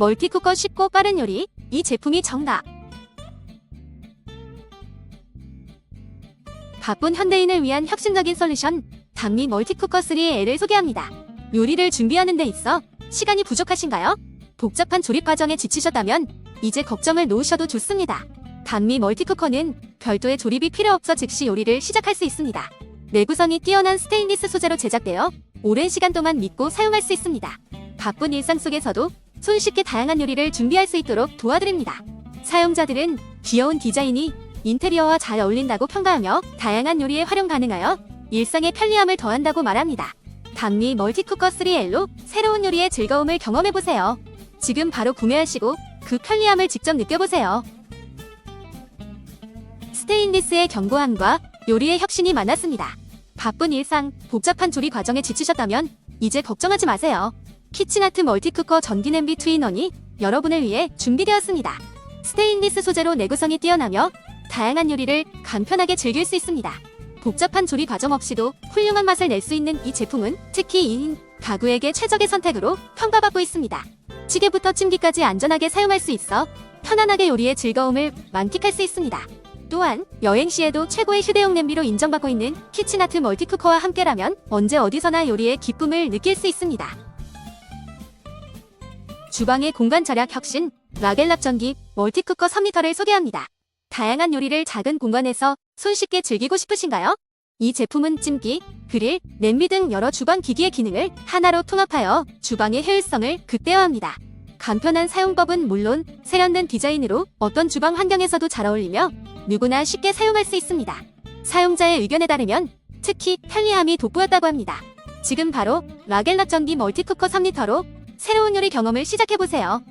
멀티쿠커 쉽고 빠른 요리. 이 제품이 정답. 바쁜 현대인을 위한 혁신적인 솔루션. 단미 멀티쿠커 3L을 소개합니다. 요리를 준비하는 데 있어 시간이 부족하신가요? 복잡한 조립 과정에 지치셨다면 이제 걱정을 놓으셔도 좋습니다. 단미 멀티쿠커는 별도의 조립이 필요 없어 즉시 요리를 시작할 수 있습니다. 내구성이 뛰어난 스테인리스 소재로 제작되어 오랜 시간 동안 믿고 사용할 수 있습니다. 바쁜 일상 속에서도 손쉽게 다양한 요리를 준비할 수 있도록 도와드립니다. 사용자들은 귀여운 디자인이 인테리어와 잘 어울린다고 평가하며 다양한 요리에 활용 가능하여 일상의 편리함을 더한다고 말합니다. 단미 멀티쿠커 3L로 새로운 요리의 즐거움을 경험해보세요. 지금 바로 구매하시고 그 편리함을 직접 느껴보세요. 스테인리스의 견고함과 요리의 혁신이 만났습니다. 바쁜 일상, 복잡한 조리 과정에 지치셨다면 이제 걱정하지 마세요. 키친아트 멀티쿠커 전기 냄비 트윈원이 여러분을 위해 준비되었습니다. 스테인리스 소재로 내구성이 뛰어나며 다양한 요리를 간편하게 즐길 수 있습니다. 복잡한 조리 과정 없이도 훌륭한 맛을 낼 수 있는 이 제품은 특히 2인 가구에게 최적의 선택으로 평가받고 있습니다. 찌개부터 찜기까지 안전하게 사용할 수 있어 편안하게 요리의 즐거움을 만끽할 수 있습니다. 또한 여행 시에도 최고의 휴대용 냄비로 인정받고 있는 키친아트 멀티쿠커와 함께라면 언제 어디서나 요리의 기쁨을 느낄 수 있습니다. 주방의 공간 절약 혁신 라겔랍 전기 멀티쿠커 3리터를 소개합니다. 다양한 요리를 작은 공간에서 손쉽게 즐기고 싶으신가요? 이 제품은 찜기, 그릴, 냄비 등 여러 주방 기기의 기능을 하나로 통합하여 주방의 효율성을 극대화합니다. 간편한 사용법은 물론 세련된 디자인으로 어떤 주방 환경에서도 잘 어울리며 누구나 쉽게 사용할 수 있습니다. 사용자의 의견에 따르면 특히 편리함이 돋보였다고 합니다. 지금 바로 라겔랍 전기 멀티쿠커 3리터로 새로운 요리 경험을 시작해보세요.